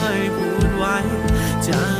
คยพูดไว้จะ